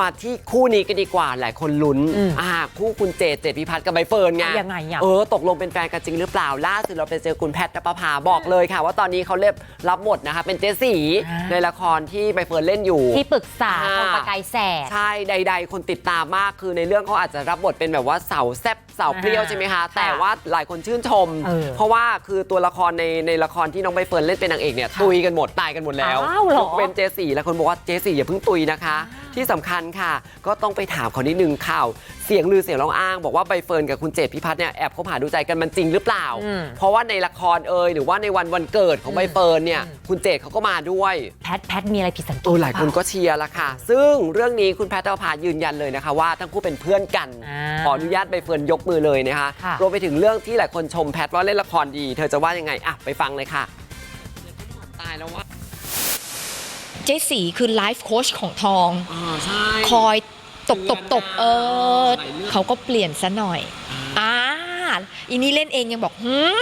มาที่คู่นี้กันดีกว่าหลายคนลุ้นอืมอ่าคู่คุณเจดเจดพิพัฒน์กับใบเฟิร์นไงยังไงอะเออตกลงเป็นแฟนกันจริงหรือเปล่าล่าสุดเราไปเจอคุณแพทย์นภพาบอกเลยค่ะ ว่าตอนนี้เขาเรียบรับบทนะคะ เป็นเจสีอ่าในละครที่ใบเฟิร์นเล่นอยู่ ที่ปรึกษาอ่าของประกายแสดใช่ใด ๆ คนติดตามมากคือในเรื่องเขาอาจจะรับบทเป็นแบบว่าเสาแซบเสาเปรี้ยวอ่าใช่ไหมคะค่ะแต่ว่าหลายคนชื่นชมเออเพราะว่าคือตัวละครในในละครที่น้องใบเฟิร์นเล่นเป็นนางเอกเนี่ยค่ะตุยกันหมดตายกันหมดแล้วอ้าวเหรอยกเป็นเจสี่แล้วคนบอกว่าเจสี่อย่าเพิ่งตุยนะคะ ที่สำคัญค่ะ ก็ต้องไปถามเขานิดนึงข่าวเสียงลือเสียงร้องอ้างบอกว่าใบเฟิร์นกับคุณเจดพิพัฒน์เนี่ยแอบคบหาดูใจกันมันจริงหรือเปล่าอืมเพราะว่าในละครเอ่ยหรือว่าในวันวันเกิดของใบเฟิร์นเนี่ยอืมคุณเจดเขาก็มาด้วยแพทแพทมีอะไรผิดสังเกตโอ้หลายคนเปก็เชียร์ละค่ะ ซึ่งเรื่องนี้คุณแพทย์นภายืนยันเลยนะคะว่าทั้งคู่เป็นเพื่อนกันอ่าขออนุญาตใบเฟิร์นยกมือเลยนะคะค่ะรวมไปถึงเรื่องที่หลายคนชมแพทย์ว่าเล่นละครดี เธอจะว่ายังไงอะไปฟังเลยค่ะตายแล้วว่า เจสีคือไลฟ์โค้ชของทอง อ๋อใช่ คอยตบตบตบเออหลายเรื่องเขาก็เปลี่ยนซะหน่อยอ่าอีนี่เล่นเองยังบอกหืม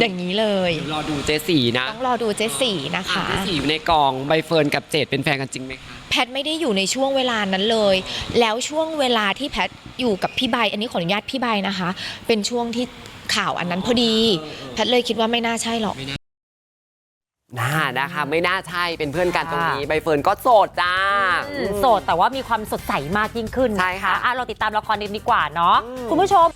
อย่างนี้เลย เดี๋ยวรอดูเจสี่นะต้องรอดูเจสีนะอะคะ เจสี่อยู่ในกองใบเฟิร์นกับเจดเป็นแฟนกันจริงไหมคะ แพทไม่ได้อยู่ในช่วงเวลานั้นเลย แล้วช่วงเวลาที่แพทอยู่กับพี่ใบ อันนี้ขออนุญาตพี่ใบนะคะ เป็นช่วงที่ข่าวอันนั้นพอดี แพทเลยคิดว่าไม่น่าใช่หรอกน่า นะคะ ไม่น่าใช่เป็นเพื่อนกันตรงนี้ค่ะใบเฟิร์นก็โสดจ้าอืมโสดแต่ว่ามีความสดใสมากยิ่งขึ้นใช่ค่ะอะเราติดตามละครนี้ดีกว่าเนาะอืมคุณผู้ชม